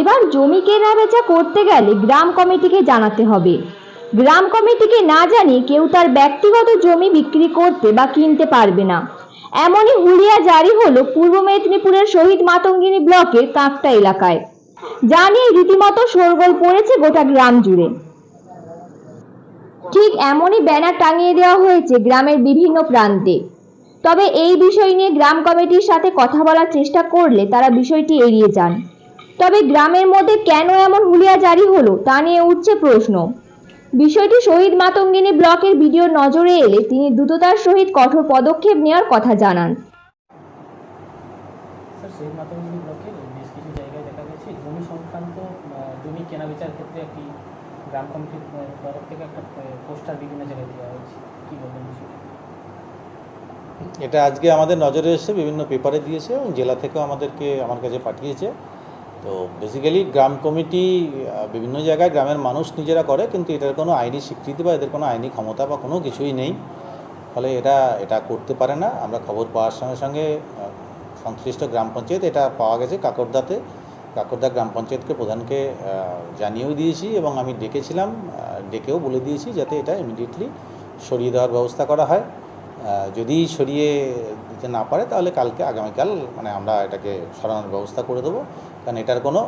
এবার জমি কেনা বেচা করতে গেলে গ্রাম কমিটিকে জানাতে হবে। গ্রাম কমিটিকে না জানিয়ে কেউ তার ব্যক্তিগত জমি বিক্রি করতে বা কিনতে পারবে না। এমনই হুলিয়া জারি হলো পূর্ব মেদিনীপুরের শহীদ মাতঙ্গিনী ব্লকের কাঁকটা এলাকায়। যা নিয়ে রীতিমতো শোরগোল পড়েছে গোটা গ্রাম জুড়ে। ঠিক এমনই ব্যানার টাঙিয়ে দেওয়া হয়েছে গ্রামের বিভিন্ন প্রান্তে। তবে এই বিষয় নিয়ে গ্রাম কমিটির সাথে কথা বলার চেষ্টা করলে তারা বিষয়টি এড়িয়ে যান। তবে গ্রামের মধ্যে কেন এমন হুলিয়া জারি হলো তা নিয়ে উঠছে প্রশ্ন। বিষয়টি শহীদ মাতঙ্গিনী ব্লকের ভিডিও নজরে এলে তিনি দ্রুততার সহিত কঠোর পদক্ষেপ নেওয়ার কথা জানান। শহীদ মাতঙ্গিনী ব্লকের বেশ কিছু জায়গায় দেখা গেছে জমি সংক্রান্ত আহ, জমি কেনাবেচার ক্ষেত্রে একটি গ্রাম কমিটির তরফ থেকে একটা পোস্টার বিভিন্ন জায়গায় দেওয়া হয়েছে। কী বলবেন এটা আজকে আমাদের নজরে এসে বিভিন্ন পেপারে দিয়েছে এবং জেলা থেকেও আমাদেরকে আমার কাছে পাঠিয়েছে। তো বেসিক্যালি গ্রাম কমিটি বিভিন্ন জায়গায় গ্রামের মানুষ নিজেরা করে, কিন্তু এটার কোনো আইনি স্বীকৃতি বা এদের কোনো আইনি ক্ষমতা বা কোনো কিছুই নেই। ফলে এটা এটা করতে পারে না। আমরা খবর পাওয়ার সঙ্গে সঙ্গে সংশ্লিষ্ট গ্রাম পঞ্চায়েত এটা পাওয়া গেছে কাকরদাতে। কাকরদা গ্রাম পঞ্চায়েতকে প্রধানকে জানিয়েও দিয়েছি এবং আমি ডেকেছিলাম ডেকেও বলে দিয়েছি যাতে এটা ইমিডিয়েটলি সরিয়ে দেওয়ার ব্যবস্থা করা হয়। যদি সরিয়ে দিতে না পারে তাহলে কালকে, আগামীকাল মানে আমরা এটাকে সরানোর ব্যবস্থা করে দেবো। কারণ এটার কোনো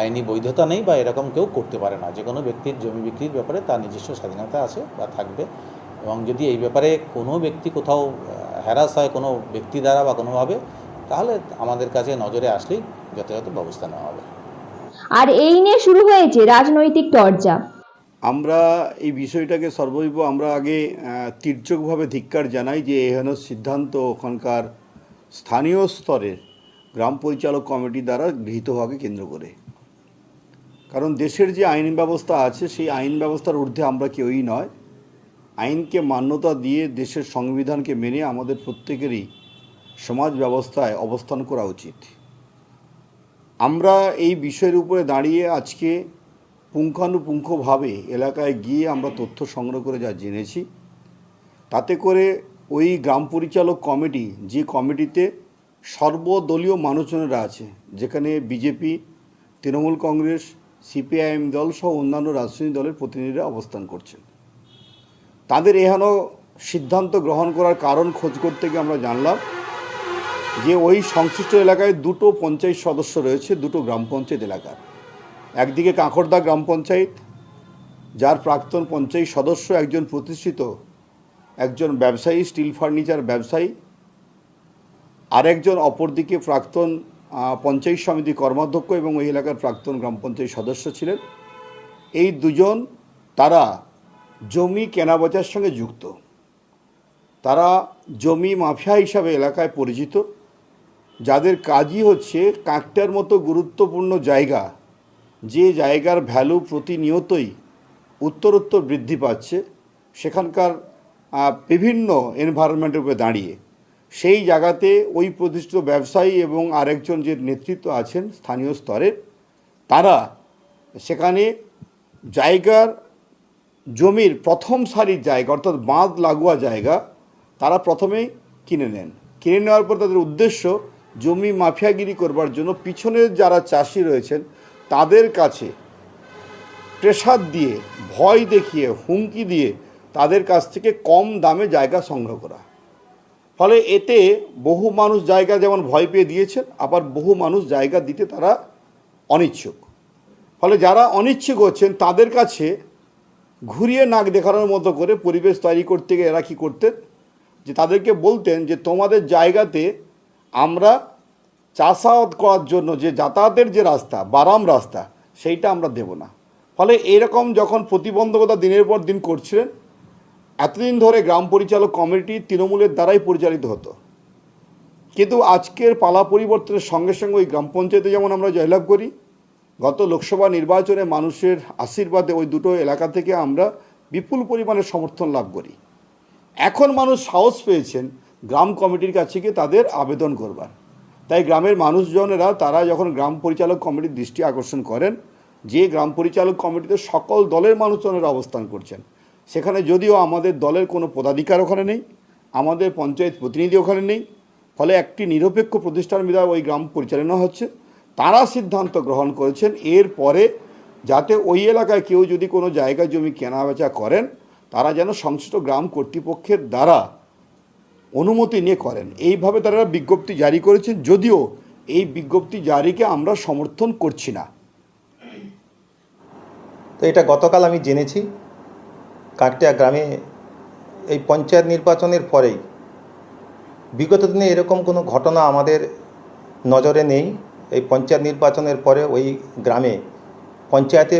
আইনি বৈধতা নেই বা এরকম কেউ করতে পারে না। যে কোনো ব্যক্তির জমি বিক্রির ব্যাপারে তার নিজস্ব স্বাধীনতা আছে বা থাকবে এবং যদি এই ব্যাপারে কোনো ব্যক্তি কোথাও হ্যারাস হয় কোনো ব্যক্তি দ্বারা বা কোনোভাবে তাহলে আমাদের কাছে নজরে আসলেই যথাযথ ব্যবস্থা নেওয়া হবে। আর এই নিয়ে শুরু হয়েছে রাজনৈতিক চর্চা আমরা এই বিষয়টাকে সর্বৈব আমরা আগে তীর্যকভাবে ধিক্কার জানাই যে এহেন সিদ্ধান্ত ওখানকার স্থানীয় স্তরের গ্রাম পরিচালক কমিটি দ্বারা গৃহীত হওয়াকে কেন্দ্র করে। কারণ দেশের যে আইন ব্যবস্থা আছে, সেই আইন ব্যবস্থার ঊর্ধ্বে আমরা কেউই নয়। আইনকে মান্যতা দিয়ে দেশের সংবিধানকে মেনে আমাদের প্রত্যেকেরই সমাজ ব্যবস্থায় অবস্থান করা উচিত। আমরা এই বিষয়ের উপরে দাঁড়িয়ে আজকে পুঙ্খানুপুঙ্খভাবে এলাকায় গিয়ে আমরা তথ্য সংগ্রহ করে যা জেনেছি, তাতে করে ওই গ্রাম পরিচালক কমিটি যে কমিটিতে সর্বদলীয় মানুষজনেরা আছে, যেখানে বিজেপি, তৃণমূল কংগ্রেস, সিপিআইএম দল সহ অন্যান্য রাজনৈতিক দলের প্রতিনিধিরা অবস্থান করছেন। তাদের এহেন সিদ্ধান্ত গ্রহণ করার কারণ খোঁজ করতে গিয়ে আমরা জানলাম যে ওই সংশ্লিষ্ট এলাকায় দুটো পঞ্চায়েত সদস্য রয়েছে, দুটো গ্রাম পঞ্চায়েত এলাকার। একদিকে কাঁকড়দা গ্রাম পঞ্চায়েত, যার প্রাক্তন পঞ্চায়েত সদস্য একজন প্রতিষ্ঠিত একজন ব্যবসায়ী, স্টিল ফার্নিচার ব্যবসায়ী আরেকজন অপরদিকে প্রাক্তন পঞ্চায়েত সমিতি কর্মাধ্যক্ষ এবং ওই এলাকার প্রাক্তন গ্রাম পঞ্চায়েত সদস্য ছিলেন। এই দুজন তারা জমি কেনাবেচার সঙ্গে যুক্ত। তারা জমি মাফিয়া হিসাবে এলাকায় পরিচিত। যাদের কাজই হচ্ছে কাঁকটার মতো গুরুত্বপূর্ণ জায়গা, যে জায়গার ভ্যালু প্রতিনিয়তই উত্তরোত্তর বৃদ্ধি পাচ্ছে, সেখানকার বিভিন্ন এনভায়রনমেন্টের উপরে দাঁড়িয়ে। সেই জায়গাতে ওই প্রতিষ্ঠিত ব্যবসায়ী এবং আরেকজন যে নেতৃত্ব আছেন স্থানীয় স্তরের তারা সেখানে জায়গার জমির প্রথম সারির জায়গা, অর্থাৎ বাঁধ লাগোয়া জায়গা, তারা প্রথমেই কিনে নেন। কিনে নেওয়ার পর তাদের উদ্দেশ্য জমি মাফিয়াগিরি করবার জন্য পিছনের যারা চাষি রয়েছেন, তাদের কাছে প্রেসার দিয়ে, ভয় দেখিয়ে, হুমকি দিয়ে তাদের কাছ থেকে কম দামে জায়গা সংগ্রহ করা। ফলে এতে বহু মানুষ জায়গা যেমন ভয় পেয়ে দিয়েছেন, আবার বহু মানুষ জায়গা দিতে তারা অনিচ্ছুক। ফলে যারা অনিচ্ছুক হচ্ছেন, তাদের কাছে ঘুরিয়ে নাক দেখানোর মতো করে পরিবেশ তৈরি করতে গিয়ে এরা কী করতেন? যে তাদেরকে বলতেন যে, তোমাদের জায়গাতে আমরা চাষাবাদ করার জন্য যে যাতায়াতের যে রাস্তা, বারাম রাস্তা, সেইটা আমরা দেব না। ফলে এরকম যখন প্রতিবন্ধকতা দিনের পর দিন করছিলেন এতদিন ধরে গ্রাম পরিচালক কমিটি তৃণমূলের দ্বারাই পরিচালিত হতো। কিন্তু আজকের পালা পরিবর্তনের সঙ্গে সঙ্গে ওই গ্রাম পঞ্চায়েতে যেমন আমরা জয়লাভ করি, গত লোকসভা নির্বাচনে মানুষের আশীর্বাদে ওই দুটো এলাকা থেকে আমরা বিপুল পরিমাণে সমর্থন লাভ করি। এখন মানুষ সাহস পেয়েছেন গ্রাম কমিটির কাছে গিয়ে তাদের আবেদন করবার। তাই গ্রামের মানুষজনেরা, তারা যখন গ্রাম পরিচালক কমিটির দৃষ্টি আকর্ষণ করেন, যে গ্রাম পরিচালক কমিটিতে সকল দলের মানুষজনেরা অবস্থান করছেন সেখানে যদিও আমাদের দলের কোনো পদাধিকার ওখানে নেই, আমাদের পঞ্চায়েত প্রতিনিধি ওখানে নেই, ফলে একটি নিরপেক্ষ প্রতিষ্ঠান বিধায় ওই গ্রাম পরিচালনা হচ্ছে। তারা সিদ্ধান্ত গ্রহণ করেছেন এরপরে যাতে ওই এলাকায় কেউ যদি কোনো জায়গায় জমি কেনাবেচা করেন, তারা যেন সংশ্লিষ্ট গ্রাম কর্তৃপক্ষের দ্বারা অনুমতি নিয়ে করেন। এইভাবে তারা বিজ্ঞপ্তি জারি করেছেন, যদিও এই বিজ্ঞপ্তি জারিকে আমরা সমর্থন করছি না। তো এটা গতকাল আমি জেনেছি। কাকটিয়া গ্রামে এই পঞ্চায়েত নির্বাচনের পরেই বিগত দিনে এরকম কোনো ঘটনা আমাদের নজরে নেই। এই পঞ্চায়েত নির্বাচনের পরে ওই গ্রামে পঞ্চায়েতে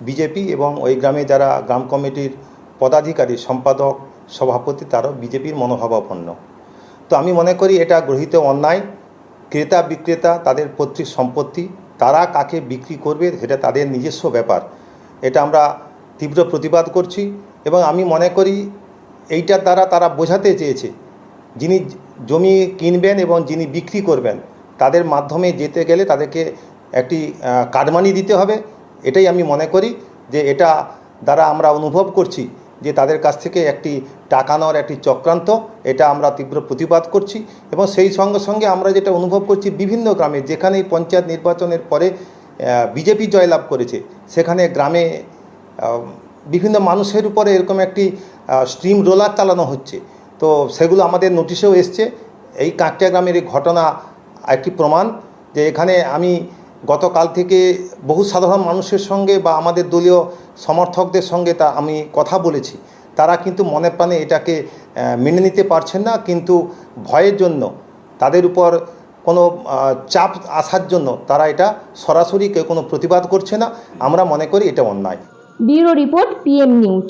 বিজেপি এবং ওই গ্রামে যারা গ্রাম কমিটির পদাধিকারী, সম্পাদক, সভাপতি, তারাও বিজেপির মনোভাবাপন্ন। তো আমি মনে করি এটা গৃহীত অন্যায়। ক্রেতা বিক্রেতা, তাদের পৈতৃক সম্পত্তি, তারা কাকে বিক্রি করবে সেটা তাদের নিজস্ব ব্যাপার। এটা আমরা তীব্র প্রতিবাদ করছি এবং আমি মনে করি এইটার দ্বারা তারা বোঝাতে চেয়েছে, যিনি জমি কিনবেন এবং যিনি বিক্রি করবেন, তাদের মাধ্যমে যেতে গেলে তাদেরকে একটি কাটমানি দিতে হবে। এটাই আমি মনে করি যে এটা দ্বারা আমরা অনুভব করছি যে তাদের কাছ থেকে একটি টাকা নেওয়ার একটি চক্রান্ত, এটা আমরা তীব্র প্রতিবাদ করছি এবং সেই সঙ্গে সঙ্গে আমরা যেটা অনুভব করছি বিভিন্ন গ্রামে, যেখানে পঞ্চায়েত নির্বাচনের পরে বিজেপি জয়লাভ করেছে, সেখানে গ্রামে বিভিন্ন মানুষের উপরে এরকম একটি স্ট্রিম রোলার চালানো হচ্ছে। তো সেগুলো আমাদের নোটিশেও এসছে। এই কাঁকটিয়া গ্রামের এই ঘটনা একটি প্রমাণ যে এখানে আমি গতকাল থেকে বহু সাধারণ মানুষের সঙ্গে বা আমাদের দলীয় সমর্থকদের সঙ্গে তা আমি কথা বলেছি। তারা কিন্তু মনে প্রাণে এটাকে মেনে নিতে পারছেন না। কিন্তু ভয়ের জন্য, তাদের উপর কোনো চাপ আসার জন্য তারা এটা সরাসরি কেউ কোনো প্রতিবাদ করছে না। আমরা মনে করি এটা অন্যায়। Bureau report PM news.